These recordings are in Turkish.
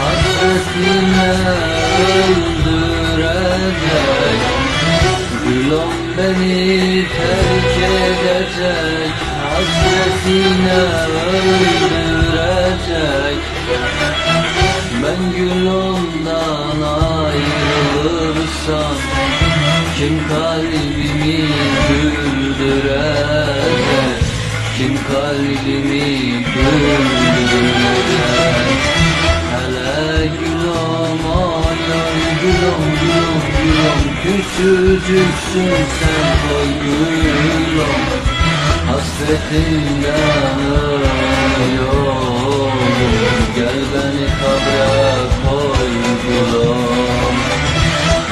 Hasretine öldürecek. Gülüm beni terk edecek Hasretine öldürecek. Ben gülümden ayrılırsam Kim kalbimi güldürecek? Kim kalbimi Küçücüksün sen koy gülüm Hasretinden ölüyorum Gel beni kabre koy gülüm.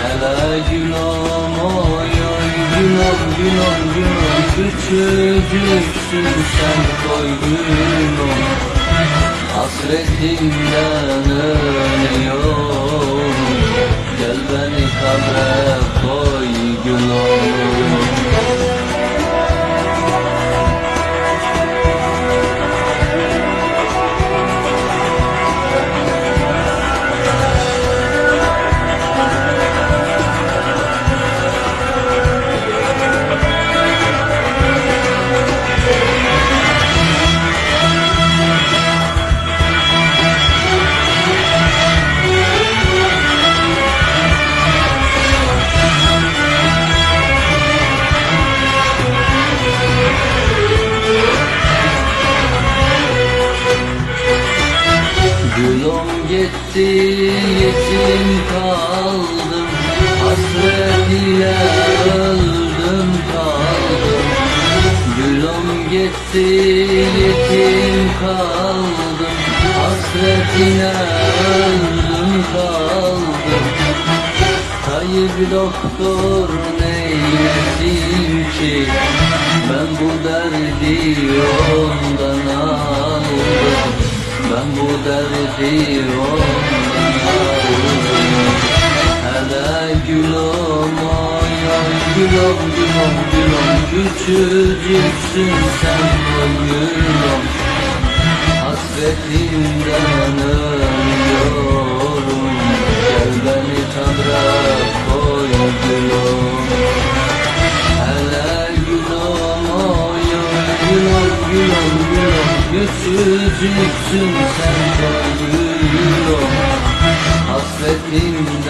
Hele gülüm ay ay gülüm gülüm gülüm. Küçücüksün sen koy gülüm. Hasretinden ölüyorum Gel beni kabre Gülüm gitti yetim kaldım. Hasret ile öldüm kaldım. Gülüm gitti yetim kaldım. Hasretine öldüm kaldım. Tayyip doktor neylesin ki? Ben bu derdi ondan aldım Hele gülüm ay ay gülüm gülüm gülüm Küçücüksün sen o gülüm Hasretinden ölüyorum Gel beni tanrı koy gülüm Hele gülüm ay ay gülüm gülüm gülüm Küçücüksün sen gülüm Hasretinden ölüyorum